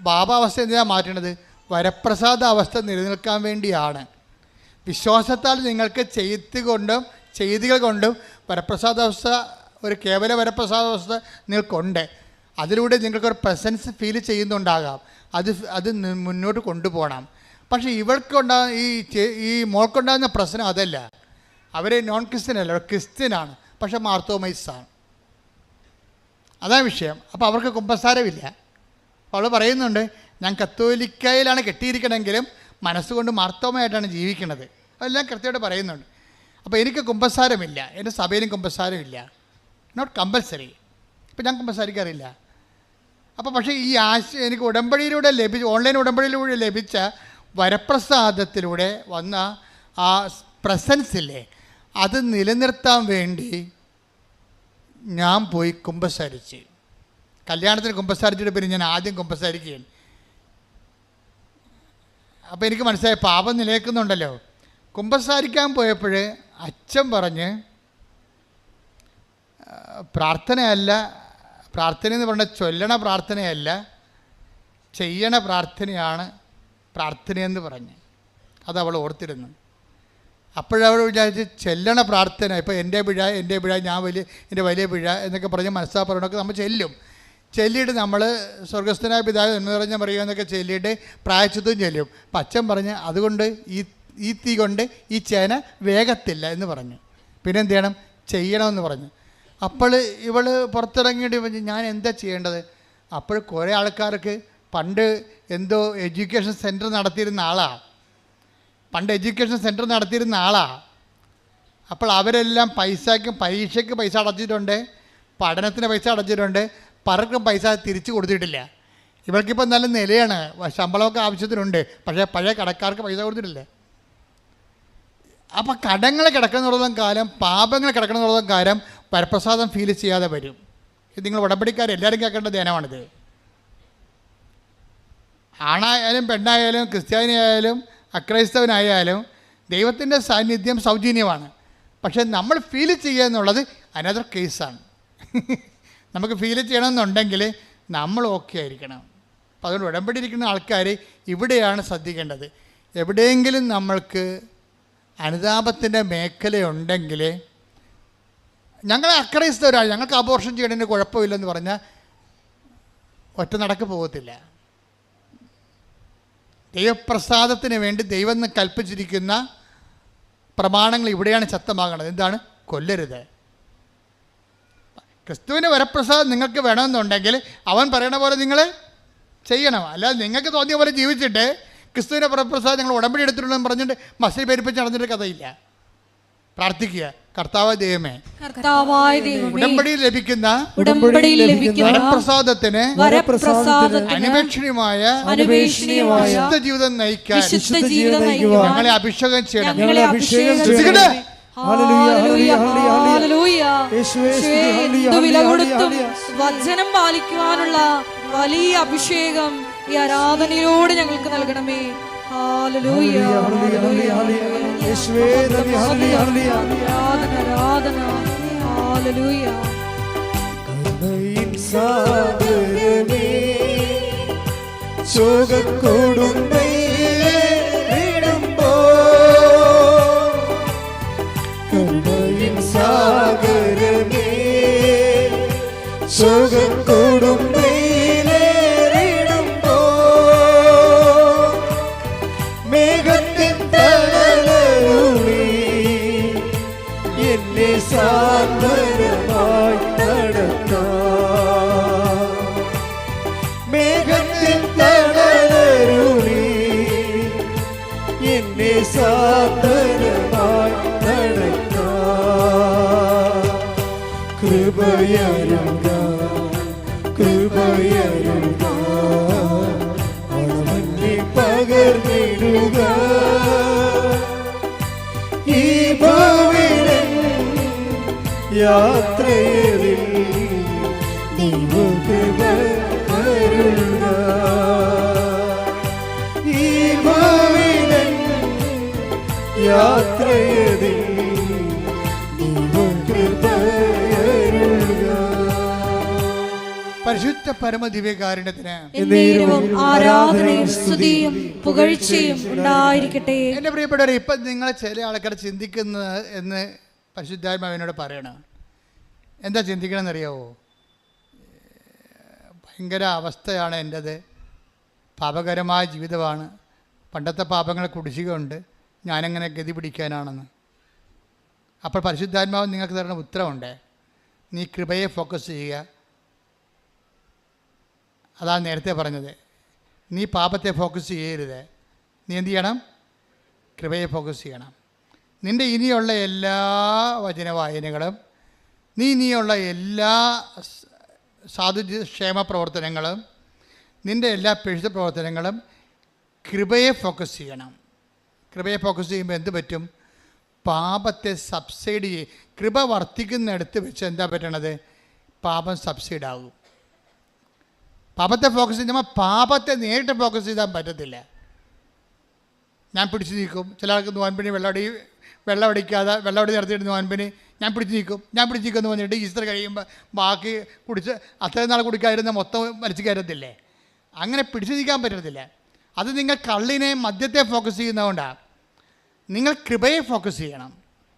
ഭാവാവസ്ഥ എന്തിനാണ് മാറ്റേണ്ടത് വരപ്രസാദ അവസ്ഥ നിലനിൽക്കാൻ വേണ്ടിയാണ്. വിശ്വാസത്താൽ നിങ്ങൾക്ക് ചെയ്ത് കൊണ്ടും ചെയ്തികൾ കൊണ്ടും വരപ്രസാദ അവസ്ഥ ഒരു കേവല വരപ്രസാദ അവസ്ഥ നിങ്ങൾക്കുണ്ട്. അതിലൂടെ നിങ്ങൾക്കൊരു പ്രസൻസ് ഫീൽ ചെയ്യുന്നുണ്ടാകാം. അത് അത് മുന്നോട്ട് കൊണ്ടുപോകണം. പക്ഷേ ഇവൾക്കുണ്ടാകുന്ന ഈ ഈ മോൾക്കുണ്ടാകുന്ന പ്രശ്നം അതല്ല. അവർ നോൺ ക്രിസ്ത്യൻ അല്ല ക്രിസ്ത്യനാണ് പക്ഷേ മാർത്തോമൈസാണ്. അതാണ് വിഷയം. അപ്പോൾ അവർക്ക് കുമ്പസാരമില്ല. അവൾ പറയുന്നുണ്ട് ഞാൻ കത്തോലിക്കയിലാണ് കെട്ടിയിരിക്കണമെങ്കിലും മനസ്സുകൊണ്ട് മാർത്തോമയായിട്ടാണ് ജീവിക്കുന്നത്. അതെല്ലാം കൃത്യമായിട്ട് പറയുന്നുണ്ട്. അപ്പോൾ എനിക്ക് കുമ്പസാരമില്ല. എന്റെ സഭയിലും കുമ്പസാരമില്ല. നോട്ട് കമ്പൽസറി ഇപ്പം ഞാൻ കുമ്പസാരിക്കാറില്ല. അപ്പോൾ പക്ഷേ ഈ ആശ എനിക്ക് ഉടമ്പടിയിലൂടെ ലഭിച്ച ഓൺലൈൻ ഉടമ്പടിയിലൂടെ ലഭിച്ച വരപ്രസാദത്തിലൂടെ വന്ന ആ പ്രസൻസ് ഇല്ലേ അത് നിലനിർത്താൻ വേണ്ടി ഞാൻ പോയി കുമ്പസാരിച്ച്. കല്യാണത്തിന് കുമ്പസാരിച്ചിട്ട് പിന്നെ ഞാൻ ആദ്യം കുമ്പസാരിക്കുകയാണ്. അപ്പോൾ എനിക്ക് മനസ്സിലായി പാപം നിലനിൽക്കുന്നുണ്ടല്ലോ. കുമ്പസാരിക്കാൻ പോയപ്പോൾ അച്ഛൻ പറഞ്ഞ് പ്രാർത്ഥനയല്ല പ്രാർത്ഥന എന്ന് പറഞ്ഞാൽ ചൊല്ലണ പ്രാർത്ഥനയല്ല ചെയ്യണ പ്രാർത്ഥനയാണ് പ്രാർത്ഥനയെന്ന് പറഞ്ഞ്. അത് അവൾ ഓർത്തിരുന്നു. അപ്പോഴവൾ വിചാരിച്ച് ചെല്ലണ പ്രാർത്ഥന ഇപ്പോൾ എന്റെ പിഴ എന്റെ പിഴ ഞാൻ വലിയ എന്റെ വലിയ പിഴ എന്നൊക്കെ പറഞ്ഞ് മനസ്സാപ്പറണമൊക്കെ നമ്മൾ ചെല്ലും. ചെല്ലിയിട്ട് നമ്മൾ സ്വർഗസ്ഥനായ പിതാവ് എന്ന് പറഞ്ഞ പറയുക എന്നൊക്കെ ചെല്ലിയിട്ട് പ്രായച്ചിത്വം ചെല്ലും. അപ്പം പറഞ്ഞ് അതുകൊണ്ട് ഈ ഈ തീ കൊണ്ട് ഈ ചേന വേഗത്തില്ല എന്ന് പറഞ്ഞു. പിന്നെ എന്ത് ചെയ്യണം ചെയ്യണമെന്ന് പറഞ്ഞു. അപ്പോൾ ഇവൾ പുറത്തിറങ്ങിയിട്ട് പറഞ്ഞു ഞാൻ എന്താ ചെയ്യേണ്ടത്? അപ്പോൾ കുറേ ആൾക്കാർക്ക് പണ്ട് എന്തോ എഡ്യൂക്കേഷൻ സെന്റർ നടത്തിയിരുന്ന ആളാണ് പണ്ട് എഡ്യൂക്കേഷൻ സെന്റർ നടത്തിയിരുന്ന ആളാണ് അപ്പോൾ അവരെല്ലാം പൈസയ്ക്ക് പരീക്ഷയ്ക്ക് പൈസ അടച്ചിട്ടുണ്ട്. പഠനത്തിന് പൈസ അടച്ചിട്ടുണ്ട്. പലർക്കും പൈസ തിരിച്ചു കൊടുത്തിട്ടില്ല. ഇവർക്കിപ്പോൾ നല്ല നിലയാണ്. ശമ്പളമൊക്കെ ആവശ്യത്തിനുണ്ട്. പക്ഷേ പഴയ കടക്കാർക്ക് പൈസ കൊടുത്തിട്ടില്ല. അപ്പോൾ കടങ്ങൾ കിടക്കുന്നുള്ളതും കാലം പാപങ്ങൾ കിടക്കുന്നിടത്തോളം കാലം വരപ്രസാദം ഫീൽ ചെയ്യാതെ വരും. ഇത് നിങ്ങൾ ഉടമ്പടിക്കാർ എല്ലാവരും കേൾക്കേണ്ട ധ്യാനമാണിത്. ആണായാലും പെണ്ണായാലും ക്രിസ്ത്യാനിയായാലും അക്രൈസ്തവനായാലും ദൈവത്തിന്റെ സാന്നിധ്യം സൗജന്യമാണ്. പക്ഷേ നമ്മൾ ഫീൽ ചെയ്യുക എന്നുള്ളത് അനദർ കേസാണ് നമുക്ക് ഫീൽ ചെയ്യണമെന്നുണ്ടെങ്കിൽ നമ്മൾ ഓക്കെ ആയിരിക്കണം. അപ്പോൾ അതുകൊണ്ട് ഉടമ്പടി ഇരിക്കുന്ന ആൾക്കാർ ഇവിടെയാണ് ശ്രദ്ധിക്കേണ്ടത്. എവിടെയെങ്കിലും നമ്മൾക്ക് അനുതാപത്തിന്റെ മേഖലയുണ്ടെങ്കിൽ ഞങ്ങൾ അക്രൈസ്തവരാണ് ഞങ്ങൾക്ക് അബോർഷൻ ചെയ്യണതിന് കുഴപ്പമില്ലെന്ന് പറഞ്ഞാൽ ഒറ്റ നടക്ക് പോകത്തില്ല. ദൈവപ്രസാദത്തിന് വേണ്ടി ദൈവം കൽപ്പിച്ചിരിക്കുന്ന പ്രമാണങ്ങൾ ഇവിടെയാണ് ശക്തമാകേണ്ടത് എന്താണ്? കൊല്ലരുത്. ക്രിസ്തുവിന്റെ വരപ്രസാദം നിങ്ങൾക്ക് വേണമെന്നുണ്ടെങ്കിൽ അവൻ പറയണ പോലെ നിങ്ങൾ ചെയ്യണം. അല്ലാതെ നിങ്ങൾക്ക് തോന്നിയ പോലെ ജീവിച്ചിട്ട് ക്രിസ്തുവിന്റെ വരപ്രസാദം നിങ്ങൾ ഉടമ്പടി എടുത്തിട്ടുണ്ടെന്ന് പറഞ്ഞിട്ട് മസിൽ പെരുപ്പിച്ച് നടന്നിട്ട് കഥയില്ല. പ്രാർത്ഥിക്കുക. കർത്താവ് ദൈവമേ ഉടമ്പടിയിൽ ലഭിക്കുന്ന ഉടമ്പടിയിൽ ലഭിക്കുന്ന വരപ്രസാദത്തിന് അനുപേക്ഷണീയമായ അനുപേക്ഷണീയമായ ജീവിതം നയിക്കാൻ ഞങ്ങളെ അഭിഷേകം ചെയ്യണം. ഞങ്ങളെ അഭിഷേകം ശ്രദ്ധിക്കട്ടെ. വില കൊടുത്തും. വചനം പാലിക്കുവാനുള്ള വലിയ അഭിഷേകം ഈ ആരാധനയോട് ഞങ്ങൾക്ക് നൽകണമേ. ഹല്ലേലൂയ, ഹല്ലേലൂയ, go. പരിശുദ്ധ പരമദിവ്യകാരുണ്യത്തിന് ആരാധനയും സ്തുതിയും പുകഴ്ചയും ഉണ്ടായിരിക്കട്ടെ. എന്റെ പ്രിയപ്പെട്ടവരെ ഇപ്പം നിങ്ങൾ ചില ആൾക്കാർ ചിന്തിക്കുന്നത് എന്ന് പരിശുദ്ധാത്മാവിനോട് പറയണം. എന്താ ചിന്തിക്കണമെന്നറിയാവോ ഭയങ്കര അവസ്ഥയാണ് എന്റേത് പാപകരമായ ജീവിതമാണ്. പണ്ടത്തെ പാപങ്ങൾ കുടിശ്ശികയുണ്ട്. ഞാനെങ്ങനെ ഗതി പിടിക്കാനാണെന്ന്. അപ്പോൾ പരിശുദ്ധാത്മാവ് നിങ്ങൾക്ക് തരുന്ന ഉത്തരവുണ്ട്. നീ കൃപയെ ഫോക്കസ് ചെയ്യുക. അതാണ് നേരത്തെ പറഞ്ഞത്. നീ പാപത്തെ ഫോക്കസ് ചെയ്യരുത്. നീ എന്തു ചെയ്യണം? കൃപയെ ഫോക്കസ് ചെയ്യണം. നിന്റെ ഇനിയുള്ള എല്ലാ വചന വായനകളും നീ ഇനിയുള്ള എല്ലാ സാധു ക്ഷേമ പ്രവർത്തനങ്ങളും നിന്റെ എല്ലാ പെഴുത്ത പ്രവർത്തനങ്ങളും കൃപയെ ഫോക്കസ് ചെയ്യണം. കൃപയെ ഫോക്കസ് ചെയ്യുമ്പോൾ എന്ത് പറ്റും? പാപത്തെ സബ്സൈഡ് ചെയ്യും കൃപ വർദ്ധിക്കുന്നിടത്ത് വെച്ച് എന്താ പറ്റണത്? പാപം സബ്സൈഡ് ആകും പാപത്തെ ഫോക്കസ് ചെയ്യുമ്പോൾ പാപത്തെ നേരിട്ട് ഫോക്കസ് ചെയ്താൽ പറ്റത്തില്ല. ഞാൻ പിടിച്ചു നീക്കും. ചില ആൾക്ക് നോൻപിന് വെള്ളമടി വെള്ളമടിക്കാതെ വെള്ളമടി നടത്തിയിട്ട് നോൻപിണി ഞാൻ പിടിച്ചു നീക്കും. ഞാൻ പിടിച്ചു നീക്കുമെന്ന് പറഞ്ഞിട്ട് ഈസ്റ്റർ കഴിയുമ്പോൾ ബാക്കി കുടിച്ച് അത്രയും നാൾ കുടിക്കാതിരുന്ന മൊത്തം വലിച്ചു കയറത്തില്ലേ അങ്ങനെ പിടിച്ചു നീക്കാൻ പറ്റത്തില്ല. അത് നിങ്ങൾ കള്ളിനെ മദ്യത്തെ ഫോക്കസ് ചെയ്യുന്നതുകൊണ്ടാണ് നിങ്ങൾ കൃപയെ ഫോക്കസ് ചെയ്യണം.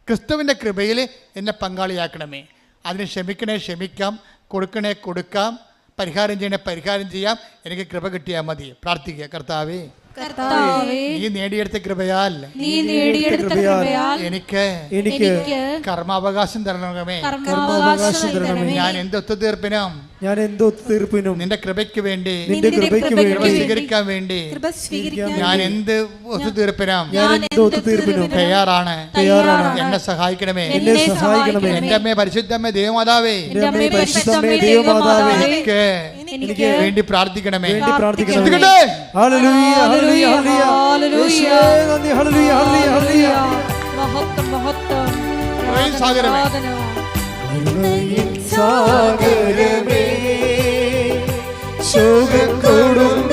ക്രിസ്തുവിന്റെ കൃപയിൽ എന്നെ പങ്കാളിയാക്കണമേ. അതിന് ക്ഷമിക്കണേ ക്ഷമിക്കാം. കൊടുക്കണേ കൊടുക്കാം. പരിഹാരം ചെയ്യണേ പരിഹാരം ചെയ്യാം. എനിക്ക് കൃപ കിട്ടിയാൽ മതി. പ്രാർത്ഥിക്കുക. കർത്താവേ കർത്താവേ നീ നേടിയെടുത്ത കൃപയാൽ നീ നേടിയെടുത്ത കൃപയാൽ എനിക്ക് എനിക്ക് എനിക്ക് കർമാവകാശം തരണമേ. കർമാവകാശം തരണമേ. ഞാൻ എന്ത് ഒത്തുതീർപ്പിനും ഞാൻ എന്തോ തീർപ്പിനും നിന്റെ കൃപയ്ക്ക് വേണ്ടി നിന്റെ കൃപയ്ക്ക് വേണ്ടി സ്വീകരിക്കാൻ വേണ്ടി. ഞാൻ എന്ത് ഒത്തുതീർപ്പിനും? ഞാൻ എന്ത് ഒത്തുതീർപ്പിനും തയ്യാറാണ്. തയ്യാറാണ്. എന്നെ സഹായിക്കണമേ. എന്നെ സഹായിക്കണമേ. എന്റെ അമ്മേ പരിശുദ്ധമ്മേ ദേവമാതാവേ. പരിശുദ്ധമ്മേ ദൈവമാതാവേ, എനിക്ക് എനിക്ക് വേണ്ടി പ്രാർത്ഥിക്കണമേ. വേണ്ടി പ്രാർത്ഥിക്കണമേ. Hallelujah hallelujah hallelujah. ഹല്ലേലൂയ. നന്ദി. ഹല്ലേലൂയ ഹല്ലേലൂയ മഹത്വം മഹത്വം. കൃപയും സാഗരമേ. സാഗരമേ. ശോകക്കൊടുമ്പയിലേറിടുമ്പോ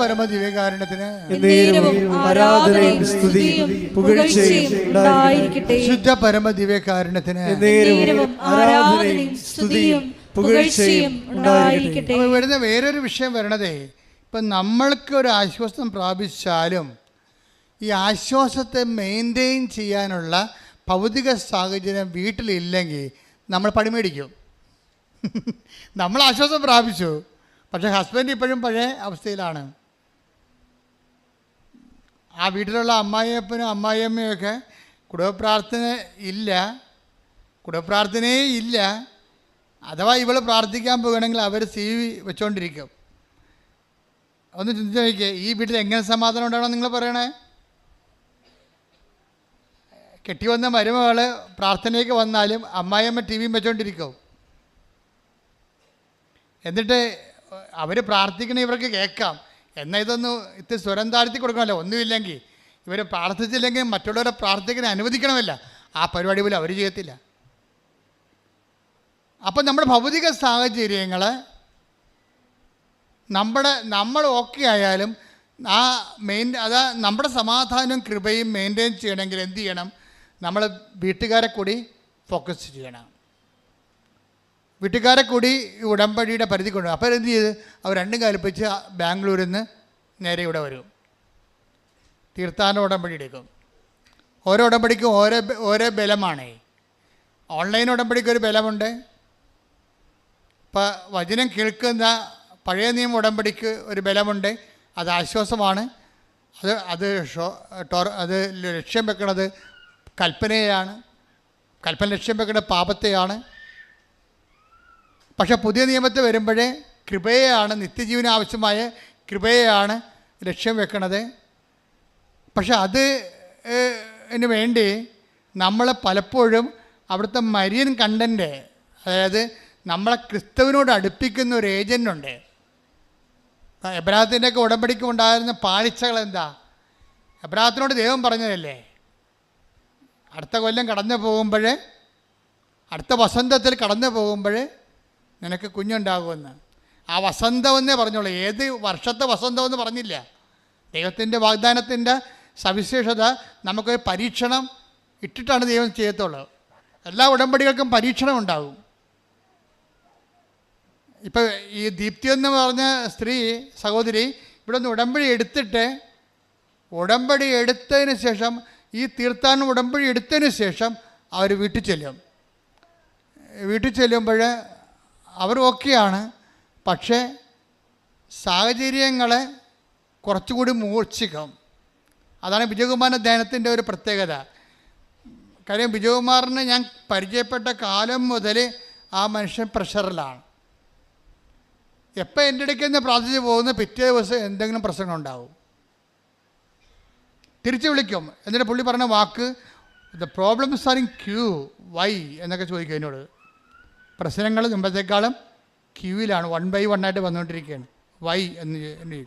പരിശുദ്ധ പരമ ദിവ്യകാരുണ്യത്തിന് എന്നേരവും ആരാധനയും സ്തുതിയും പുകഴ്ചയും ഉണ്ടായിരിക്കട്ടെ. ശുദ്ധ പരമ ദിവ്യകാരുണ്യത്തിന് എന്നേരവും ആരാധനയും സ്തുതിയും പുകഴ്ചയും ഉണ്ടായിരിക്കട്ടെ. വരുന്ന വേറൊരു വിഷയം വരണതേ. ഇപ്പം നമ്മൾക്ക് ഒരു ആശ്വാസം പ്രാപിച്ചാലും ഈ ആശ്വാസത്തെ മെയിന്റെയിൻ ചെയ്യാനുള്ള ഭൗതിക സാഹചര്യം വീട്ടിലില്ലെങ്കിൽ നമ്മൾ പണിമേടിക്കും നമ്മൾ ആശ്വാസം പ്രാപിച്ചു. പക്ഷേ ഹസ്ബൻഡ് ഇപ്പോഴും പഴയ അവസ്ഥയിലാണ്. ആ വീട്ടിലുള്ള അമ്മായിയപ്പനും അമ്മായിയമ്മയൊക്കെ കുടുംബപ്രാർത്ഥന ഇല്ല. കുടുംബപ്രാർത്ഥനയേ ഇല്ല. അഥവാ ഇവൾ പ്രാർത്ഥിക്കാൻ പോകുകയാണെങ്കിൽ അവർ സി വി വെച്ചുകൊണ്ടിരിക്കും ഒന്ന് ചിന്തിച്ച് നോക്കിയേ ഈ വീട്ടിൽ എങ്ങനെ സമാധാനം ഉണ്ടാവണം നിങ്ങൾ പറയണേ? കെട്ടി വന്ന മരുമകൾ പ്രാർത്ഥനയ്ക്ക് വന്നാലും അമ്മായിയമ്മ ടി വിയും വെച്ചുകൊണ്ടിരിക്കും എന്നിട്ട് അവർ പ്രാർത്ഥിക്കണ ഇവർക്ക് കേൾക്കാം. എന്നാൽ ഇതൊന്ന് ഇത്തിരി സ്വരം താഴ്ത്തി കൊടുക്കണമല്ലോ. ഒന്നുമില്ലെങ്കിൽ ഇവർ പ്രാർത്ഥിച്ചില്ലെങ്കിൽ മറ്റുള്ളവരെ പ്രാർത്ഥിക്കാൻ അനുവദിക്കണമല്ല. ആ പരിപാടി പോലും അവർ ചെയ്യത്തില്ല. അപ്പം നമ്മുടെ ഭൗതിക സാഹചര്യങ്ങൾ നമ്മുടെ നമ്മൾ ഓക്കെ ആയാലും ആ മെയിൻ അതാ നമ്മുടെ സമാധാനവും കൃപയും മെയിന്റെയിൻ ചെയ്യണമെങ്കിൽ എന്ത് ചെയ്യണം? നമ്മൾ വീട്ടുകാരെ കൂടി ഫോക്കസ് ചെയ്യണം. വീട്ടുകാരെ കൂടി ഉടമ്പടിയുടെ പരിധി കൊണ്ടു അപ്പോൾ എന്ത് ചെയ്ത്? അവർ രണ്ടും കൽപ്പിച്ച് ബാംഗ്ലൂരിൽ നിന്ന് നേരെ ഇവിടെ വരും. തീർത്ഥാന ഉടമ്പടി എടുക്കും ഓരോ ഉടമ്പടിക്കും ഓരോ ഓരോ ബലമാണ്. ഓൺലൈൻ ഉടമ്പടിക്ക് ഒരു ബലമുണ്ട്. ഇപ്പം വചനം കേൾക്കുന്ന പഴയ നിയമ ഉടമ്പടിക്ക് ഒരു ബലമുണ്ട്. അത് ആശ്വാസമാണ്. അത് അത് ഷോ അത് ലക്ഷ്യം വെക്കുന്നത് കൽപ്പനയാണ്. കൽപ്പന ലക്ഷ്യം വെക്കുന്നത് പാപത്തെയാണ്. പക്ഷെ പുതിയ നിയമത്തിൽ വരുമ്പോഴേ കൃപയെയാണ് നിത്യജീവന ആവശ്യമായ കൃപയെയാണ് ലക്ഷ്യം വെക്കണത്. പക്ഷെ അത് ന് വേണ്ടി നമ്മൾ പലപ്പോഴും അവിടുത്തെ മരിയൻ കണ്ടന്റ് അതായത് നമ്മളെ ക്രിസ്തുവിനോട് അടുപ്പിക്കുന്ന ഒരു ഏജന്റുണ്ട്. എബ്രാഹത്തിന്റെയൊക്കെ ഉടമ്പടിക്ക് ഉണ്ടായിരുന്ന പാളിച്ചകൾ എന്താ? എബ്രാഹത്തിനോട് ദൈവം പറഞ്ഞതല്ലേ? അടുത്ത കൊല്ലം കടന്നു പോകുമ്പോൾ അടുത്ത വസന്തത്തിൽ കടന്നു പോകുമ്പോൾ നിനക്ക് കുഞ്ഞുണ്ടാകുമെന്ന്. ആ വസന്തമെന്നേ പറഞ്ഞോളൂ. ഏത് വർഷത്തെ വസന്തമെന്ന് പറഞ്ഞില്ല. ദൈവത്തിന്റെ വാഗ്ദാനത്തിന്റെ സവിശേഷത നമുക്ക് പരീക്ഷണം ഇട്ടിട്ടാണ് ദൈവം ചെയ്യത്തുള്ളത്. എല്ലാ ഉടമ്പടികൾക്കും പരീക്ഷണം ഉണ്ടാകും ഇപ്പം ഈ ദീപ്തി എന്ന് പറഞ്ഞ സ്ത്രീ സഹോദരി ഇവിടെ നിന്ന് ഉടമ്പടി എടുത്തിട്ട് ഉടമ്പടി എടുത്തതിന് ശേഷം ഈ തീർത്ഥാടനം ഉടമ്പടി എടുത്തതിന് ശേഷം അവർ വീട്ടിൽ ചെല്ലും. വീട്ടിൽ ചെല്ലുമ്പോൾ അവർ ഓക്കെയാണ്. പക്ഷേ സാഹചര്യങ്ങളെ കുറച്ചുകൂടി മൂർച്ഛിക്കും അതാണ് വിജയകുമാറിന്റെ ധ്യാനത്തിന്റെ ഒരു പ്രത്യേകത. കാര്യം വിജയകുമാറിനെ ഞാൻ പരിചയപ്പെട്ട കാലം മുതൽ ആ മനുഷ്യൻ പ്രഷറിലാണ്. എപ്പോൾ എന്റെ ഇടയ്ക്ക് നിന്ന് പ്രാർത്ഥിച്ച് പോകുന്ന പിറ്റേ ദിവസം എന്തെങ്കിലും പ്രശ്നം ഉണ്ടാവും. തിരിച്ചു വിളിക്കും. എന്നിട്ട് പുള്ളി പറഞ്ഞ വാക്ക് the problems are in queue why എന്നൊക്കെ ചോദിക്കും എന്നോട്. പ്രശ്നങ്ങൾ മുമ്പത്തേക്കാളും ക്യൂവിലാണ് വൺ ബൈ വൺ ആയിട്ട് വന്നുകൊണ്ടിരിക്കുകയാണ്. വൈ എന്ന്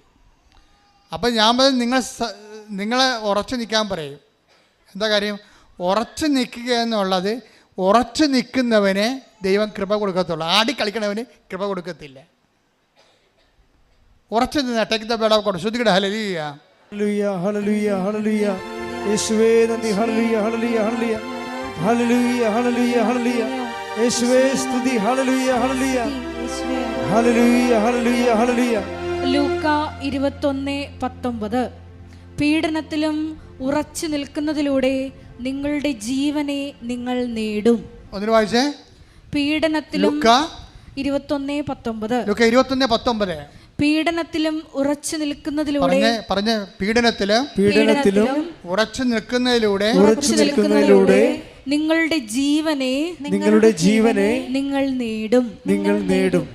അപ്പോൾ അപ്പം ഞാൻ പറഞ്ഞു നിങ്ങൾ നിങ്ങളെ ഉറച്ചു നിൽക്കാൻ പറയും. എന്താ കാര്യം? ഉറച്ചു നിൽക്കുക എന്നുള്ളത് ഉറച്ചു നിൽക്കുന്നവന് ദൈവം കൃപ കൊടുക്കത്തുള്ളൂ. ആടി കളിക്കണവന് കൃപ കൊടുക്കത്തില്ല. ഉറച്ചു നിന്ന് ടേക്ക് ദ കൊണ്ട് ശുദ്ധിക്കട ഹലലിയ ഹല്ലേലൂയ ഹല്ലേലൂയ ഹല്ലേലൂയ യേശുവേ നന്ദി. ഹല്ലേലൂയ യേശുവേ സ്തുതി. Hallelujah hallelujah. Hallelujah hallelujah hallelujah. ലൂക്ക ഇരുപത്തൊന്ന് പത്തൊമ്പത്. പീഡനത്തിലും ഉറച്ചു നിൽക്കുന്നതിലൂടെ നിങ്ങളുടെ ജീവനെ നിങ്ങൾ നേടും. ഒന്നിന് വായിച്ചേ. പീഡനത്തിലും ലുക്ക ഇരുപത്തൊന്ന് പത്തൊമ്പത്. ലുക്ക ഇരുപത്തൊന്ന് പത്തൊമ്പത്. പീഡനത്തിലും ഉറച്ചു നിൽക്കുന്നതിലൂടെ പറഞ്ഞ പീഡനത്തിലും പീഡനത്തിൽ പീഡനത്തിലും ഉറച്ചു നിൽക്കുന്നതിലൂടെ ഉറച്ചു നിൽക്കുന്നതിലൂടെ നിങ്ങളുടെ ജീവനെ നിങ്ങളുടെ ജീവനെ നിങ്ങൾ നേടും. നിങ്ങൾ നേടും.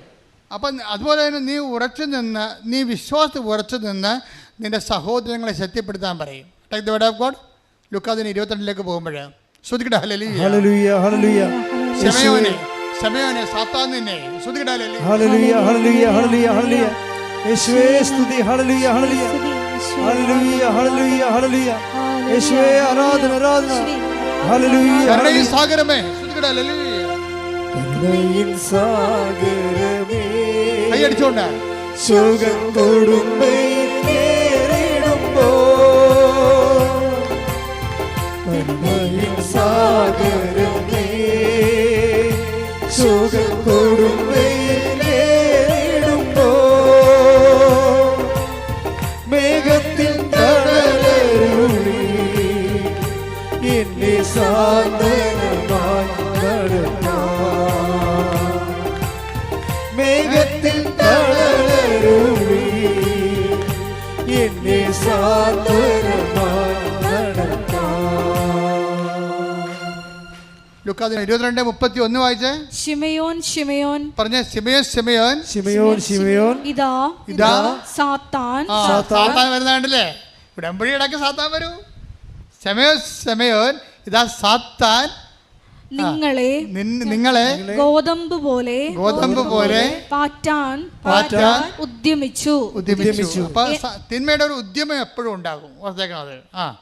അപ്പം അതുപോലെ തന്നെ നീ ഉറച്ചു നിന്ന് നീ വിശ്വാസത്തിൽ ഉറച്ചു നിന്ന് നിന്റെ സഹോദരങ്ങളെ ശക്തിപ്പെടുത്താൻ പറയും. Take the word of God ലുക്കാതിന് ഇരുപത്തിരണ്ടിലേക്ക് പോകുമ്പോൾ ശ്രുതികട ഹലലി ഹല്ലേലൂയ ഹല്ലേലൂയ ശമയോനെ ശമയോനെ സാത്താന്നിനെ ശ്രുതികട ഹലലി ഹല്ലേലൂയ ഹല്ലേലൂയ ഹല്ലേലൂയ ഹല്ലേലൂയ യേശുവേ സ്തുതി. ഹല്ലേലൂയ ഹല്ലേലൂയ ഹല്ലേലൂയ ഹല്ലേലൂയ ഹല്ലേലൂയ യേശുവേ ആരാധന ആരാധന. கருணையின் சாகரமே. கருணையின் சாகரமே. கையடிச்சோண்ட சுகம் கொடுமை கருணையின் சாகரமே. சுகம் கொடுமை ലുക്കാതിന് ഇരുപത്തിരണ്ട് മുപ്പത്തി ഒന്ന് വായിച്ചേ. ഷിമയോൻ ഷിമയോൻ പറഞ്ഞ സിമയോൻ സിമയോൻ ശിമയോൻ ശിമയോൻ ഇതാ ഇതാ. സാത്താൻ. ആ സാത്താൻ. വരുന്നുണ്ടല്ലേ ഉടമ്പടി ഇടയ്ക്ക് സാത്താൻ വരൂ. ഇതാ സാത്താൻ. നിങ്ങളെ നിങ്ങളെ ഗോതമ്പ് പോലെ ഗോതമ്പ് പോലെ പാറ്റാൻ പാറ്റാൻ ഉദ്യമിച്ചു. ഉദ്യമിച്ചു. തിന്മയുടെ ഒരു ഉദ്യമം എപ്പോഴും ഉണ്ടാകും. ഓർത്തേക്കണം അത്. ആ.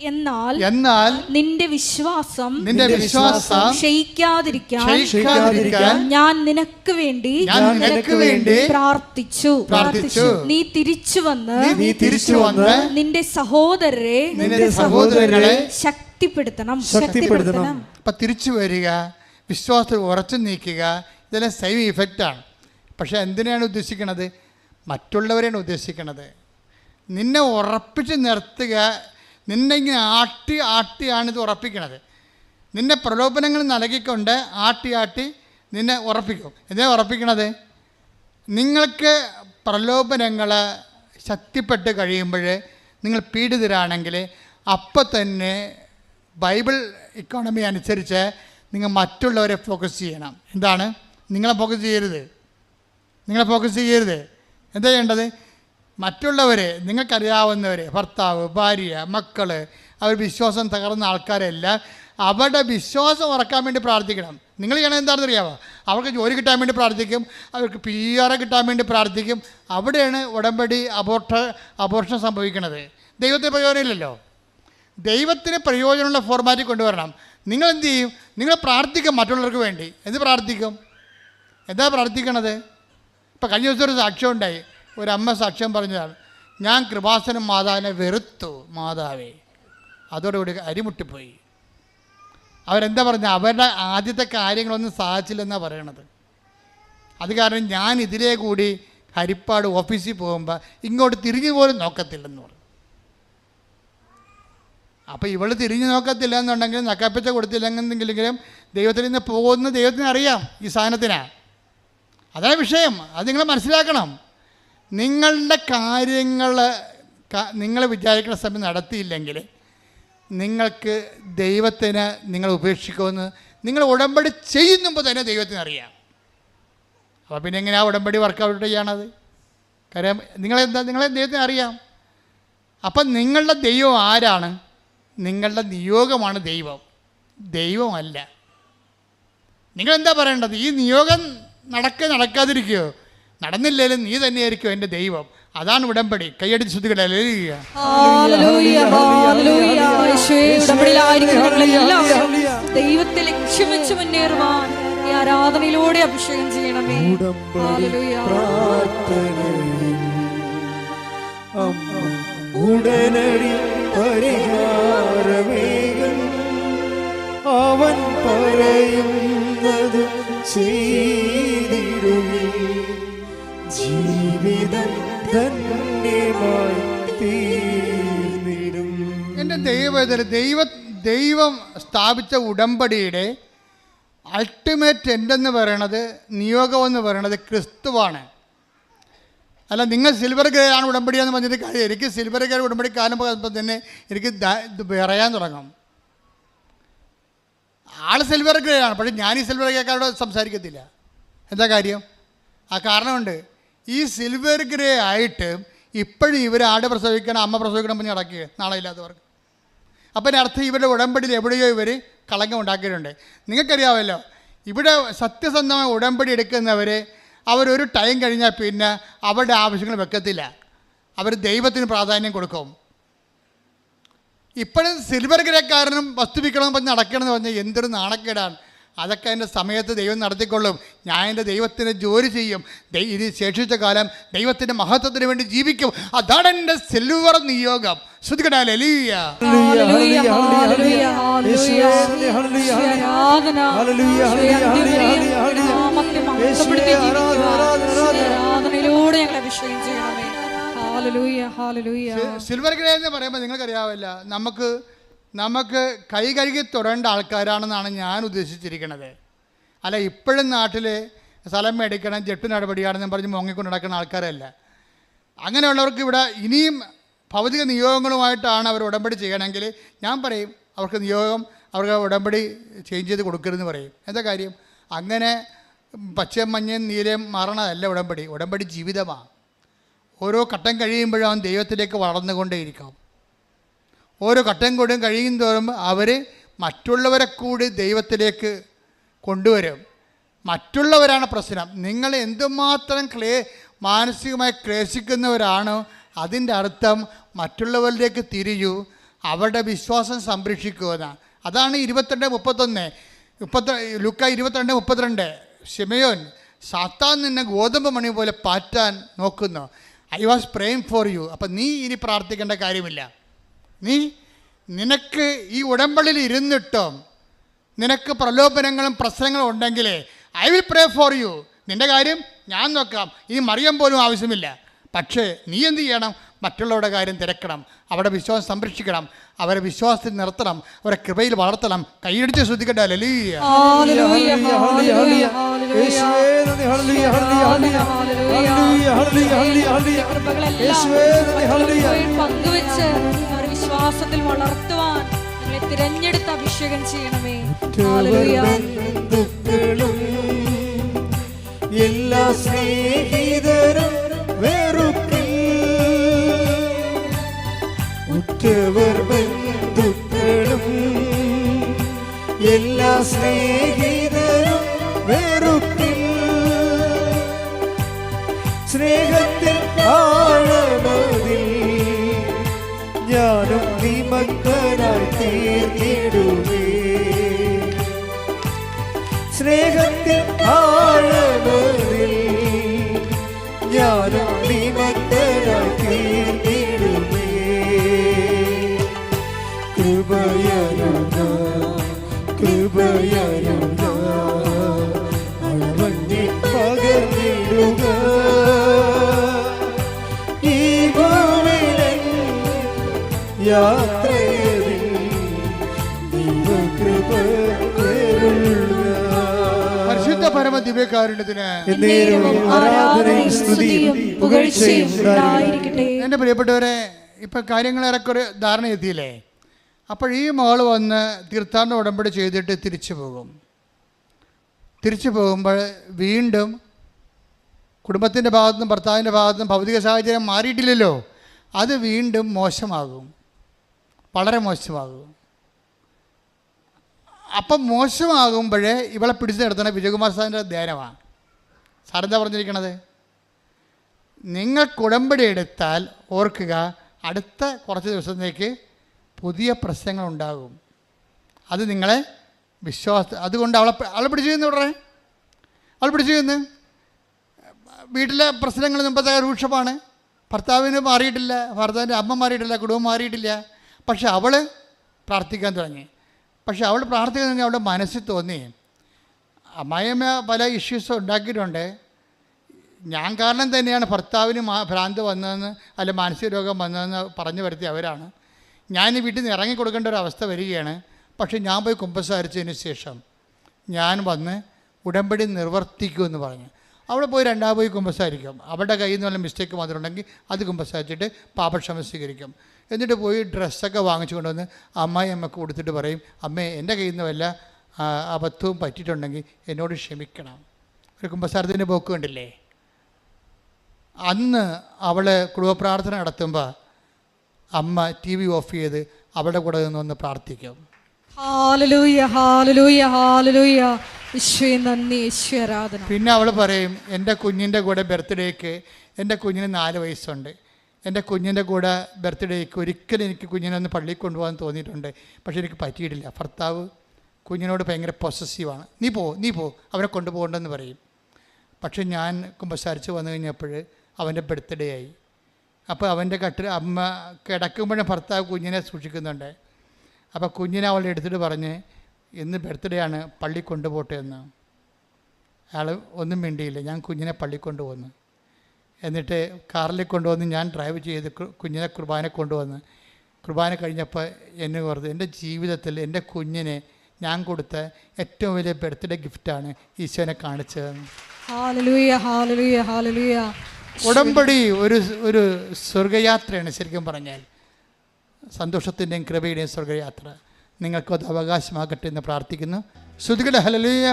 എന്നാൽ എന്നാൽ നിന്റെ വിശ്വാസം നിന്റെ വിശ്വാസം ക്ഷയിക്കാതിരിക്കാൻ ക്ഷയിക്കാതിരിക്കാൻ ഞാൻ നിനക്ക് വേണ്ടി ഞാൻ നിനക്ക് വേണ്ടി പ്രാർത്ഥിച്ചു. പ്രാർത്ഥിച്ചു. നീ തിരിച്ചു വന്ന് നീ തിരിച്ചു വന്ന് നിന്റെ സഹോദരരെ നിന്റെ സഹോദരങ്ങളെ ശക്തിപ്പെടുത്തണം. ശക്തിപ്പെടുത്തണം. അപ്പൊ തിരിച്ചു വരിക വിശ്വാസത്തിൽ ഉറച്ചു നീക്കുക ഇതെല്ലാം സെയിം ഇഫക്റ്റാണ് പക്ഷെ എന്തിനാണ് ഉദ്ദേശിക്കുന്നത് മറ്റുള്ളവരെയാണ് ഉദ്ദേശിക്കുന്നത് നിന്നെ ഉറപ്പിച്ച് നിർത്തുക നിന്നെ ഇങ്ങനെ ആട്ടി ആട്ടിയാണിത് ഉറപ്പിക്കണത്. നിന്നെ പ്രലോഭനങ്ങൾ നൽകിക്കൊണ്ട് ആട്ടി ആട്ടി നിന്നെ ഉറപ്പിക്കും. എന്നെ ഉറപ്പിക്കണത്? നിങ്ങൾക്ക് പ്രലോഭനങ്ങൾ ശക്തിപ്പെട്ട് കഴിയുമ്പോൾ നിങ്ങൾ പീഡിതരാണെങ്കിൽ അപ്പം തന്നെ ബൈബിൾ ഇക്കോണമി അനുസരിച്ച് നിങ്ങൾ മറ്റുള്ളവരെ ഫോക്കസ് ചെയ്യണം. എന്താണ്? നിങ്ങളെ ഫോക്കസ് ചെയ്യരുത്. നിങ്ങളെ ഫോക്കസ് ചെയ്യരുത്. എന്താ ചെയ്യേണ്ടത്? മറ്റുള്ളവർ നിങ്ങൾക്കറിയാവുന്നവരെ ഭർത്താവ് ഭാര്യ മക്കൾ അവർ വിശ്വാസം തകർന്ന ആൾക്കാരെല്ലാം. അവരുടെ വിശ്വാസം ഉറക്കാൻ വേണ്ടി പ്രാർത്ഥിക്കണം. നിങ്ങൾ ചെയ്യണത് എന്താണെന്ന് അറിയാമോ അവർക്ക് ജോലി കിട്ടാൻ വേണ്ടി പ്രാർത്ഥിക്കും അവർക്ക് പി ആർ കിട്ടാൻ വേണ്ടി പ്രാർത്ഥിക്കും. അവിടെയാണ് ഉടമ്പടി അബോർട്ട അബോർഷൻ സംഭവിക്കുന്നത്. ദൈവത്തിന് പ്രയോജനമില്ലല്ലോ ദൈവത്തിന് പ്രയോജനമുള്ള ഫോർമാറ്റിൽ കൊണ്ടുവരണം. നിങ്ങൾ എന്ത് ചെയ്യും? നിങ്ങൾ പ്രാർത്ഥിക്കും മറ്റുള്ളവർക്ക് വേണ്ടി. എന്ത് പ്രാർത്ഥിക്കും? എന്താ പ്രാർത്ഥിക്കണത്? ഇപ്പം കഴിഞ്ഞ ദിവസം ഒരു സാക്ഷ്യം ഉണ്ടായി. ഒരമ്മ സാക്ഷ്യം പറഞ്ഞതാണ് ഞാൻ കൃപാസനം മാതാവിനെ വെറുത്തു മാതാവേ. അതോടുകൂടി അരിമുട്ടിപ്പോയി. അവരെന്താ പറഞ്ഞ അവരുടെ ആദ്യത്തെ കാര്യങ്ങളൊന്നും സാധിച്ചില്ലെന്നാണ് പറയണത്. അത് കാരണം ഞാൻ ഇതിലേ കൂടി ഹരിപ്പാട് ഓഫീസിൽ പോകുമ്പോൾ ഇങ്ങോട്ട് തിരിഞ്ഞു പോലും നോക്കത്തില്ലെന്ന് പറഞ്ഞു. അപ്പോൾ ഇവൾ തിരിഞ്ഞു നോക്കത്തില്ല എന്നുണ്ടെങ്കിൽ നക്കപ്പിച്ച കൊടുത്തില്ലെന്നെങ്കിലും ദൈവത്തിൽ നിന്ന് പോകുന്ന ദൈവത്തിന് അറിയാം ഈ സാധനത്തിനാണ് അതാണ് വിഷയം. അത് നിങ്ങൾ മനസ്സിലാക്കണം. നിങ്ങളുടെ കാര്യങ്ങൾ നിങ്ങൾ വിചാരിക്കുന്ന സമയം നടത്തിയില്ലെങ്കിൽ നിങ്ങൾക്ക് ദൈവത്തിന് നിങ്ങൾ ഉപേക്ഷിക്കുമെന്ന് നിങ്ങൾ ഉടമ്പടി ചെയ്യുന്നുമ്പോൾ തന്നെ ദൈവത്തിന് അറിയാം. അപ്പോൾ പിന്നെ എങ്ങനെയാണ് ഉടമ്പടി വർക്കൗട്ട് ചെയ്യണത്? കാര്യം നിങ്ങളെന്താ നിങ്ങളെ ദൈവത്തിന് അറിയാം. അപ്പം നിങ്ങളുടെ ദൈവം ആരാണ്? നിങ്ങളുടെ നിയോഗമാണ് ദൈവം. ദൈവമല്ല. നിങ്ങളെന്താ പറയേണ്ടത്? ഈ നിയോഗം നടക്കുക നടക്കാതിരിക്കുകയോ നടന്നില്ലേലും നീ തന്നെയായിരിക്കും എന്റെ ദൈവം. അതാണ് ഉടമ്പടി. കൈയടിച്ച് ഉടമ്പടിയിലായിരിക്കുന്ന ദൈവത്തെ ലക്ഷ്യം വെച്ച് മുന്നേറുവാൻ ഈ ആരാധനയിലൂടെ അഭിഷേകം ചെയ്യണമേ. ഹല്ലേലൂയ. പ്രാർത്ഥനയിൽ അമ്മ ഉടനടി അവൻ പറയുന്നത് ചെയ്തിടുകയും തീർന്നിടും. എന്റെ ദൈവവേദന ദൈവ ദൈവം സ്ഥാപിച്ച ഉടമ്പടിയുടെ അൾട്ടിമേറ്റ് എൻഡെന്ന് പറയണത് നിയോഗം എന്ന് പറയണത് ക്രിസ്തുവാണ്. അല്ല നിങ്ങൾ സിൽവർ ഗ്രേയാണ് ഉടമ്പടി എന്ന് പറഞ്ഞിട്ട് കാര്യം എനിക്ക് സിൽവർ ഗ്രേ ഉടമ്പടി കാലം പോകുമ്പോൾ തന്നെ എനിക്ക് പറയാൻ തുടങ്ങും. ആൾ സിൽവർ ഗ്രേ പക്ഷേ ഞാൻ ഈ സിൽവർ ഗ്രേക്കാരോട് സംസാരിക്കത്തില്ല. എന്താ കാര്യം? ആ കാരണമുണ്ട്. ഈ സിൽവർ ഗ്രേ ആയിട്ട് ഇപ്പോഴും ഇവർ ആട് പ്രസവിക്കണം അമ്മ പ്രസവിക്കണം പറഞ്ഞ് നടക്കുക നാളെ ഇല്ലാത്തവർക്ക് അപ്പം അർത്ഥം ഇവരുടെ ഉടമ്പടിയിൽ എവിടെയോ ഇവർ കളങ്കം ഉണ്ടാക്കിയിട്ടുണ്ട്. നിങ്ങൾക്കറിയാമല്ലോ ഇവിടെ സത്യസന്ധമായ ഉടമ്പടി എടുക്കുന്നവർ അവരൊരു ടൈം കഴിഞ്ഞാൽ പിന്നെ അവരുടെ ആവശ്യങ്ങൾ വെക്കത്തില്ല. അവർ ദൈവത്തിന് പ്രാധാന്യം കൊടുക്കും. ഇപ്പോഴും സിൽവർ ഗ്രേക്കാരനും വസ്തുവിക്കണം പറഞ്ഞ് നടക്കണമെന്ന് പറഞ്ഞാൽ എന്തൊരു നാണക്കേടാണ്. അതൊക്കെ എന്റെ സമയത്ത് ദൈവം നടത്തിക്കൊള്ളും. ഞാൻ എന്റെ ദൈവത്തിന് ജോലി ചെയ്യും. ദൈ- ഇത് ശേഷിച്ച കാലം ദൈവത്തിന്റെ മഹത്വത്തിന് വേണ്ടി ജീവിക്കും. അതാണ് എന്റെ സിൽവർ നിയോഗം. ആരാധനയിലൂടെ അഭിഷേകം ചെയ്യണമേ ഹാലലൂയ ഹാലലൂയ സിൽവർ ഗ്രേ എന്ന് പറയുമ്പോൾ നിങ്ങൾക്കറിയാവില്ല നമുക്ക് നമുക്ക് കൈ കഴുകി തുടരേണ്ട ആൾക്കാരാണെന്നാണ് ഞാൻ ഉദ്ദേശിച്ചിരിക്കുന്നത് അല്ല ഇപ്പോഴും നാട്ടിൽ സ്ഥലം മേടിക്കണം ജെട്ട് നടപടിയാണെന്ന് പറഞ്ഞ് മുങ്ങിക്കൊണ്ട് നടക്കുന്ന ആൾക്കാരല്ല. അങ്ങനെയുള്ളവർക്ക് ഇവിടെ ഇനിയും ഭൗതിക നിയോഗങ്ങളുമായിട്ടാണ് അവർ ഉടമ്പടി ചെയ്യണമെങ്കിൽ ഞാൻ പറയും അവർക്ക് നിയോഗം അവർക്ക് ഉടമ്പടി ചേഞ്ച് ചെയ്ത് കൊടുക്കരുതെന്ന് പറയും. എന്താ കാര്യം? അങ്ങനെ പച്ചയും മഞ്ഞയും നീലയും മാറണതല്ല ഉടമ്പടി. ഉടമ്പടി ജീവിതമാണ് ഓരോ ഘട്ടം കഴിയുമ്പോഴും അവൻ ദൈവത്തിലേക്ക് വളർന്നുകൊണ്ടേയിരിക്കും. ഓരോ ഘട്ടം കൂടും കഴിയും തോറും അവർ മറ്റുള്ളവരെ കൂടി ദൈവത്തിലേക്ക് കൊണ്ടുവരും. മറ്റുള്ളവരാണ് പ്രശ്നം. നിങ്ങൾ എന്തുമാത്രം ക്ലേ മാനസികമായി ക്ലേശിക്കുന്നവരാണോ അതിന്റെ അർത്ഥം മറ്റുള്ളവരിലേക്ക് തിരിയൂ അവരുടെ വിശ്വാസം സംരക്ഷിക്കുക അതാണ് ഇരുപത്തിരണ്ട് മുപ്പത്തൊന്ന്. മുപ്പത്തി ലുക്ക ഇരുപത്തിരണ്ട് മുപ്പത്തിരണ്ട്. ഷിമയോൻ സാത്താൻ നിന്നെ ഗോതമ്പ് മണി പോലെ പാറ്റാൻ നോക്കുന്നു. I was praying for you. അപ്പം നീ ഇനി പ്രാർത്ഥിക്കേണ്ട കാര്യമില്ല. നീ നിനക്ക് ഈ ഉടമ്പടിയിൽ ഇരുന്നിട്ടും നിനക്ക് പ്രലോഭനങ്ങളും പ്രശ്നങ്ങളും ഉണ്ടെങ്കിൽ I will pray for you നിന്റെ കാര്യം ഞാൻ നോക്കാം. ഈ മറിയം പോലും ആവശ്യമില്ല. പക്ഷേ നീ എന്ത് ചെയ്യണം? മറ്റുള്ളവരുടെ കാര്യം തിരക്കണം. അവരുടെ വിശ്വാസം സംരക്ഷിക്കണം. അവരെ വിശ്വാസത്തിൽ നിർത്തണം. അവരെ കൃപയിൽ വളർത്തണം. കൈയടിച്ച് ശ്രദ്ധിക്കട്ടെ. ഹല്ലേലൂയ. ഹല്ലേലൂയ ഹല്ലേലൂയ യേശുവേ ഹല്ലേലൂയ ഹല്ലേലൂയ ഹല്ലേലൂയ. ഹല്ലേലൂയ. ഹല്ലേലൂയ ഹല്ലേലൂയ യേശുവേ ഹല്ലേലൂയ. പങ്കുവെച്ച് വിശ്വാസത്തിൽ വളർത്തുവാൻ നിങ്ങളെ തിരഞ്ഞെടുത്ത് അഭിഷേകം ചെയ്യണമേ. എല്ലാ സ്നേഹിതരും വെറുക്കിൽ ഉറ്റവർ ബന്ധുക്കളും എല്ലാ സ്നേഹിതരും വെറുക്കിൽ സ്നേഹത്തിൽ ആഴമതിൽ ഞാനും വിമഗ്നായി തീർന്നിടുമേ സ്നേഹത്തിൽ ആഴമതിൽ ഞാനും വിമഗ്നായി തീർന്നിടുമേ കൃപയരുക കൃപയരുക അളവഞ്ഞി പകർന്നിടുക. യാത്രയിൽ. പരിശുദ്ധ പരമ ദിവ്യകാരുണ്യത്തിന് ആരാധനയും സ്തുതിയും പുകഴ്ചയും ഉണ്ടായിരിക്കട്ടെ. എന്റെ പ്രിയപ്പെട്ടവരെ ഇപ്പം കാര്യങ്ങൾ ഒരു ധാരണ എത്തിയില്ലേ? അപ്പോൾ ഈ മോൾ വന്ന് തീർത്ഥാടന ഉടമ്പടി ചെയ്തിട്ട് തിരിച്ചു പോകും. തിരിച്ചു പോകുമ്പോൾ വീണ്ടും കുടുംബത്തിന്റെ ഭാഗത്തുനിന്നും ഭർത്താവിന്റെ ഭാഗത്തുനിന്നും ഭൗതിക സാഹചര്യം മാറിയിട്ടില്ലല്ലോ. അത് വീണ്ടും മോശമാകും. വളരെ മോശമാകും. അപ്പം മോശമാകുമ്പോഴേ ഇവളെ പിടിച്ചു നിർത്തണ വിജയകുമാർ സാറിന്റെ ധ്യാനമാണ് സാറെന്താ പറഞ്ഞിരിക്കണത്? നിങ്ങൾ കുടമ്പടി എടുത്താൽ ഓർക്കുക അടുത്ത കുറച്ച് ദിവസത്തേക്ക് പുതിയ പ്രശ്നങ്ങൾ ഉണ്ടാകും അത് നിങ്ങളെ വിശ്വാസ അതുകൊണ്ട് അവളെ അവളെ പിടിച്ചു ഉടനെ അവൾ പിടിച്ചു ചെയ്യുന്നു വീട്ടിലെ പ്രശ്നങ്ങൾ മുമ്പത്തെ രൂക്ഷമാണ്. ഭർത്താവിന് മാറിയിട്ടില്ല. ഭർത്താവിന്റെ അമ്മ മാറിയിട്ടില്ല. കുടുംബം മാറിയിട്ടില്ല. പക്ഷെ അവൾ പ്രാർത്ഥിക്കാൻ തുടങ്ങി. പക്ഷെ അവൾ പ്രാർത്ഥിക്കാൻ തുടങ്ങി അവളുടെ മനസ്സിൽ തോന്നി. അമ്മായിയമ്മ പല ഇഷ്യൂസും ഉണ്ടാക്കിയിട്ടുണ്ട്. ഞാൻ കാരണം തന്നെയാണ് ഭർത്താവിന് മാ ഭ്രാന്ത് വന്നതെന്ന് അല്ല മാനസിക രോഗം വന്നതെന്ന് പറഞ്ഞു വരുത്തിയ അവരാണ്. ഞാൻ വീട്ടിൽ നിന്ന് ഇറങ്ങി കൊടുക്കേണ്ട ഒരു അവസ്ഥ വരികയാണ്. പക്ഷേ ഞാൻ പോയി കുമ്പസാരിച്ചതിന് ശേഷം ഞാൻ വന്ന് ഉടമ്പടി നിർവർത്തിക്കൂ എന്ന് പറഞ്ഞു. അവിടെ പോയി രണ്ടാമത് പോയി കുമ്പസാരിക്കും. അവരുടെ കയ്യിൽ നിന്നുള്ള മിസ്റ്റേക്ക് മാത്രമുണ്ടെങ്കിൽ അത് കുമ്പസാരിച്ചിട്ട് പാപക്ഷമ സ്വീകരിക്കും. എന്നിട്ട് പോയി ഡ്രസ്സൊക്കെ വാങ്ങിച്ചു കൊണ്ടുവന്ന് അമ്മായി അമ്മയ്ക്ക് കൊടുത്തിട്ട് പറയും അമ്മേ എന്റെ കയ്യിൽ നിന്ന് വല്ല അബദ്ധവും പറ്റിയിട്ടുണ്ടെങ്കിൽ എന്നോട് ക്ഷമിക്കണം. ഒരു കുമ്പസാരത്തിന്റെ പോക്ക് കണ്ടില്ലേ? അന്ന് അവൾ കുടുംബപ്രാർത്ഥന നടത്തുമ്പോൾ അമ്മ ടി വി ഓഫ് ചെയ്ത് അവളുടെ കൂടെ നിന്നൊന്ന് പ്രാർത്ഥിക്കും. പിന്നെ അവൾ പറയും എന്റെ കുഞ്ഞിന്റെ കൂടെ ബർത്ത്ഡേക്ക് എന്റെ കുഞ്ഞിന് നാല് വയസ്സുണ്ട്. എന്റെ കുഞ്ഞിന്റെ കൂടെ ബർത്ത്ഡേക്ക് ഒരിക്കലും എനിക്ക് കുഞ്ഞിനെ ഒന്ന് പള്ളിയിൽ കൊണ്ടുപോകാൻ തോന്നിയിട്ടുണ്ട്. പക്ഷേ എനിക്ക് പറ്റിയിട്ടില്ല. ഭർത്താവ് കുഞ്ഞിനോട് ഭയങ്കര പൊസസീവാണ് നീ പോ നീ പോ. അവനെ കൊണ്ടുപോകണ്ടെന്ന് പറയും. പക്ഷെ ഞാൻ കുമ്പസാരിച്ച് വന്നു കഴിഞ്ഞപ്പോൾ അവന്റെ ബർത്ത്ഡേ ആയി. അപ്പോൾ അവന്റെ കട്ടിൽ അമ്മ കിടക്കുമ്പോഴേ ഭർത്താവ് കുഞ്ഞിനെ സൂക്ഷിക്കുന്നുണ്ട്. അപ്പോൾ കുഞ്ഞിനെ അവൾ എടുത്തിട്ട് പറഞ്ഞ് ഇന്ന് ബർത്ത്ഡേ ആണ് പള്ളി കൊണ്ടുപോട്ടെ എന്ന്. അയാൾ ഒന്നും മിണ്ടിയില്ല. ഞാൻ കുഞ്ഞിനെ പള്ളി കൊണ്ടുപോന്നു. എന്നിട്ട് കാറിൽ കൊണ്ടുവന്ന് ഞാൻ ഡ്രൈവ് ചെയ്ത് കുഞ്ഞിനെ കുർബാന കൊണ്ടുവന്ന്. കുർബാന കഴിഞ്ഞപ്പോൾ എന്നെ ഓർത്ത് എന്റെ ജീവിതത്തിൽ എന്റെ കുഞ്ഞിനെ ഞാൻ കൊടുത്ത ഏറ്റവും വലിയ ബർത്ത്ഡേ ഗിഫ്റ്റാണ് ഈശോനെ ഹാലലൂയ ഉടമ്പടി ഒരു ഒരു സ്വർഗയാത്രയാണ് ശരിക്കും പറഞ്ഞാൽ. സന്തോഷത്തിന്റെയും കൃപയുടെയും സ്വർഗയാത്ര. നിങ്ങൾക്കത് അവകാശമാകട്ടെ എന്ന് പ്രാർത്ഥിക്കുന്നു. ശ്രുതികളുടെ ഹലലിയ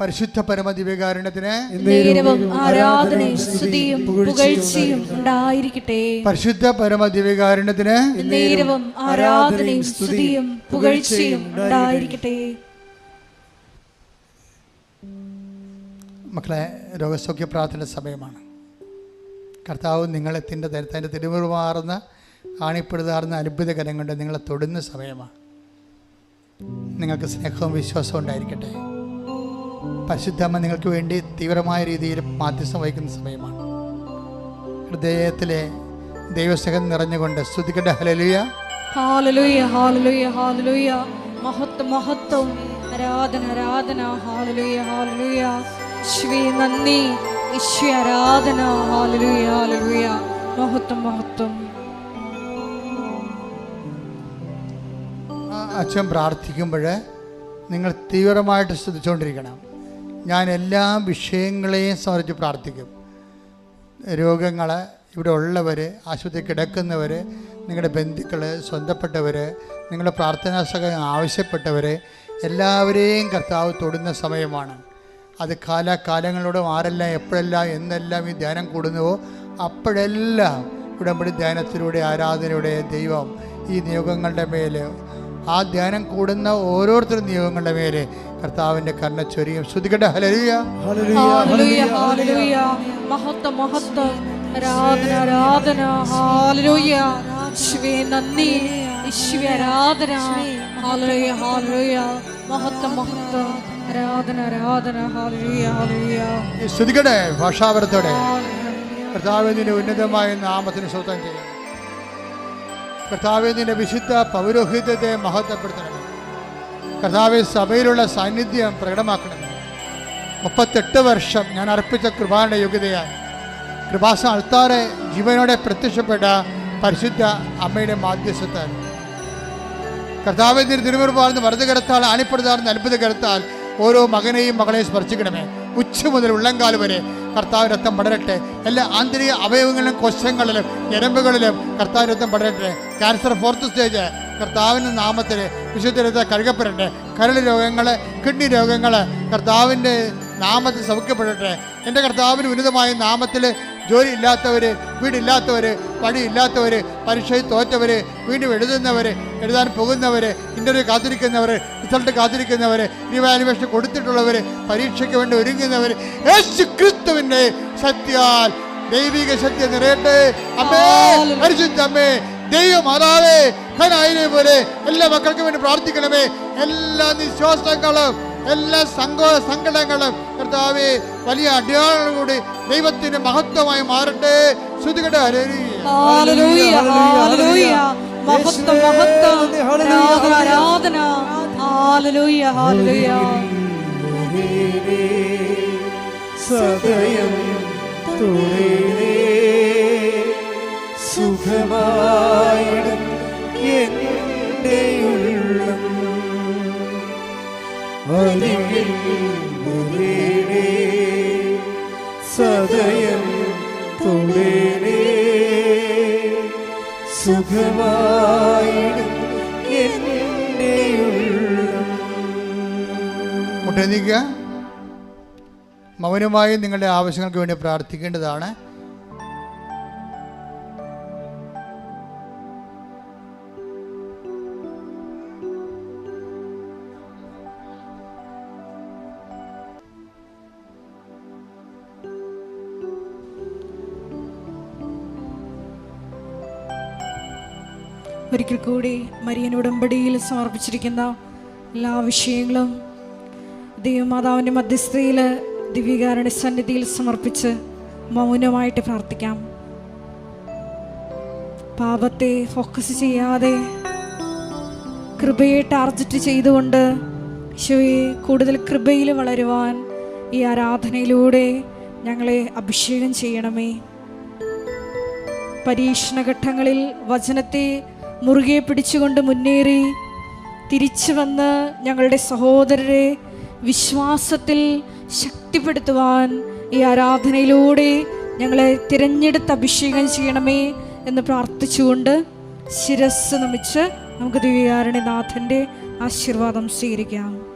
പരിശുദ്ധ പരമദിവ്യകാരുണ്യത്തിന് ഉണ്ടായിരിക്കട്ടെ. പരിശുദ്ധ പരമദിവ്യകാരുണ്യത്തിന് നേരവും ആരാധനയും സ്തുതിയും പുകഴ്ചയും ഉണ്ടായിരിക്കട്ടെ. മക്കളെ രോഗസൗഖ്യ പ്രാർത്ഥന സമയമാണ്. കർത്താവ് നിങ്ങളെ തിന്റെ തന്റെ തിരുമുറുമാറുന്ന ആണിപ്പെടുതാറുന്ന അത്ഭുതകരം കൊണ്ട് നിങ്ങളെ തൊടുന്ന സമയമാണ്. നിങ്ങൾക്ക് സ്നേഹവും വിശ്വാസവും ഉണ്ടായിരിക്കട്ടെ. പരിശുദ്ധമ്മ നിങ്ങൾക്ക് വേണ്ടി തീവ്രമായ രീതിയിൽ മാധ്യസ്ഥം വഹിക്കുന്ന സമയമാണ്. ഹൃദയത്തിലെ ദൈവസ്നേഹം നിറഞ്ഞുകൊണ്ട് സ്തുതിക്കട്ടെ. ഹലലുയ ഹാലലുയ ഹാലലുയ ഹാലലുയ മഹത്വം മഹത്വം. ആരാധന ആരാധന. ഹാലലുയ ഹാലലുയ ശ്രീ നന്ദി. ഈശ്വ ആരാധന. മഹത്വം മഹത്വം. അച്ഛൻ പ്രാർത്ഥിക്കുമ്പോൾ നിങ്ങൾ തീവ്രമായിട്ട് ശ്രദ്ധിച്ചുകൊണ്ടിരിക്കണം ഞാൻ എല്ലാ വിഷയങ്ങളെയും സംബന്ധിച്ച് പ്രാർത്ഥിക്കും. രോഗങ്ങൾ ഇവിടെ ഉള്ളവർ ആശുപത്രി കിടക്കുന്നവർ നിങ്ങളുടെ ബന്ധുക്കൾ സ്വന്തപ്പെട്ടവർ നിങ്ങളുടെ പ്രാർത്ഥനാ സഹായം ആവശ്യപ്പെട്ടവർ എല്ലാവരെയും കർത്താവ് തൊടുന്ന സമയമാണ്. അത് കാലാകാലങ്ങളോട് ആരെല്ലാം എപ്പോഴെല്ലാം എന്നെല്ലാം ഈ ധ്യാനം കൂടുന്നുവോ അപ്പോഴെല്ലാം ഉടമ്പടി ധ്യാനത്തിലൂടെ ആരാധനയുടെ ദൈവം ഈ നിയോഗങ്ങളുടെ മേൽ ആ ധ്യാനം കൂടുന്ന ഓരോരുത്തരും നിയോഗങ്ങളുടെ മേലെ കർത്താവിന്റെ കർണ ചൊരിയും. ശ്രുതികട ഹലരിയ ഹല്ലേലൂയ ഹാലലുയ മഹത്വ മഹത്വം. ആരാധന ആരാധന. ഹാലലുയ ഈശ്വേ നന്ദി. ഈശ്വര ആരാധന. ഹാലലുയ ഹാലലുയ മഹത്വം മഹത്വം. ശ്രുതികട്ടെ ഭാഷാപരത്തോടെ കർത്താവിന്റെ ഉന്നതമായ നാമത്തിന് സ്വന്തം ചെയ്യണം കർത്താവിന്റെ വിശുദ്ധ പൗരോഹിത്യത്തെ മഹത്വപ്പെടുത്തണം കർത്താവ് സഭയിലുള്ള സാന്നിധ്യം പ്രകടമാക്കണം മുപ്പത്തെട്ട് വർഷം ഞാൻ അർപ്പിച്ച കൃപാന്റെ യോഗ്യതയാൽ കൃപാസ അൾത്താറെ ജീവനോടെ പ്രത്യക്ഷപ്പെട്ട പരിശുദ്ധ അമ്മയുടെ മാധ്യസ്ഥത്താൽ. കർത്താവിന്റെ തിരുമുറുപാർന്ന് വലത് കരത്താൽ ആണിപ്പെടുത്താർന്ന് അത്ഭുത കരത്താൽ ഓരോ മകനെയും മകളെയും സ്പർശിക്കണമേ. ഉച്ച മുതൽ ഉള്ളങ്കാൽ വരെ കർത്താവ് രക്തം പടരട്ടെ. എല്ലാ ആന്തരിക അവയവങ്ങളിലും കൊശങ്ങളിലും ഞരമ്പുകളിലും കർത്താവ് രക്തം പടരട്ടെ. ക്യാൻസർ ഫോർത്ത് സ്റ്റേജ് കർത്താവിന്റെ നാമത്തിൽ വിശുദ്ധരത്തെ കഴുകപ്പെടട്ടെ. കരൾ രോഗങ്ങൾ കിഡ്നി രോഗങ്ങൾ കർത്താവിന്റെ നാമത്തിൽ സൗഖ്യപ്പെടട്ടെ എന്റെ കർത്താവിന് ഉന്നതമായ നാമത്തിൽ ജോലി ഇല്ലാത്തവർ വീടില്ലാത്തവർ പണിയില്ലാത്തവർ പരീക്ഷയിൽ തോറ്റവർ വീണ്ടും എഴുതുന്നവർ എഴുതാൻ പോകുന്നവർ ഇന്റർവ്യൂ കാത്തിരിക്കുന്നവർ റിസൾട്ട് കാത്തിരിക്കുന്നവർ റിവാലുവേഷൻ കൊടുത്തിട്ടുള്ളവർ പരീക്ഷയ്ക്ക് വേണ്ടി ഒരുങ്ങുന്നവർ യേശു ക്രിസ്തുവിന്റെ സത്യാൽ ദൈവിക സത്യം നിറയട്ടെ. അമ്മേ പരിശുദ്ധ അമ്മേ ദൈവമാതാവേ ഖനായിനെ പോലെ എല്ലാ മക്കൾക്കും വേണ്ടി പ്രാർത്ഥിക്കണമേ. എല്ലാ നിശ്വാസങ്ങളും എല്ലാ സങ്കോ സങ്കടങ്ങളും കർത്താവെ വലിയ അടയാളങ്ങളോട് ദൈവത്തിന്റെ മഹത്വമായി മാറട്ടെ. ശ്രുതികട ആരാധന ആരാധന. ഹാലലൂയ ഹാലലൂയ സദയം തുറേ സുഖമായിടും എന്റെ ഉള്ളം സദയം ഉള്ളം. മുട്ടനിക്കുക മൗനമായി നിങ്ങളുടെ ആവശ്യങ്ങൾക്ക് വേണ്ടി പ്രാർത്ഥിക്കേണ്ടതാണ്. ഒരിക്കൽ കൂടി മരിയൻ ഉടമ്പടിയിൽ സമർപ്പിച്ചിരിക്കുന്ന എല്ലാ വിഷയങ്ങളും ദൈവമാതാവിന്റെ മധ്യസ്ഥയിൽ ദിവ്യകാരുടെ സന്നിധിയിൽ സമർപ്പിച്ച് മൗനമായിട്ട് പ്രാർത്ഥിക്കാം. പാപത്തെ ഫോക്കസ് ചെയ്യാതെ കൃപയെ ടാർജറ്റ് ചെയ്തുകൊണ്ട് ഈശോയെ കൂടുതൽ കൃപയിൽ വളരുവാൻ ഈ ആരാധനയിലൂടെ ഞങ്ങളെ അഭിഷേകം ചെയ്യണമേ. പരീക്ഷണഘട്ടങ്ങളിൽ വചനത്തെ മുറുകെ പിടിച്ചുകൊണ്ട് മുന്നേറി തിരിച്ചു വന്ന് ഞങ്ങളുടെ സഹോദരരെ വിശ്വാസത്തിൽ ശക്തിപ്പെടുത്തുവാൻ ഈ ആരാധനയിലൂടെ ഞങ്ങളെ തിരഞ്ഞെടുത്ത് അഭിഷേകം ചെയ്യണമേ എന്ന് പ്രാർത്ഥിച്ചുകൊണ്ട് ശിരസ് നമിച്ച് നമുക്ക് ദിവ്യാരണനാഥന്റെ ആശീർവാദം സ്വീകരിക്കാം.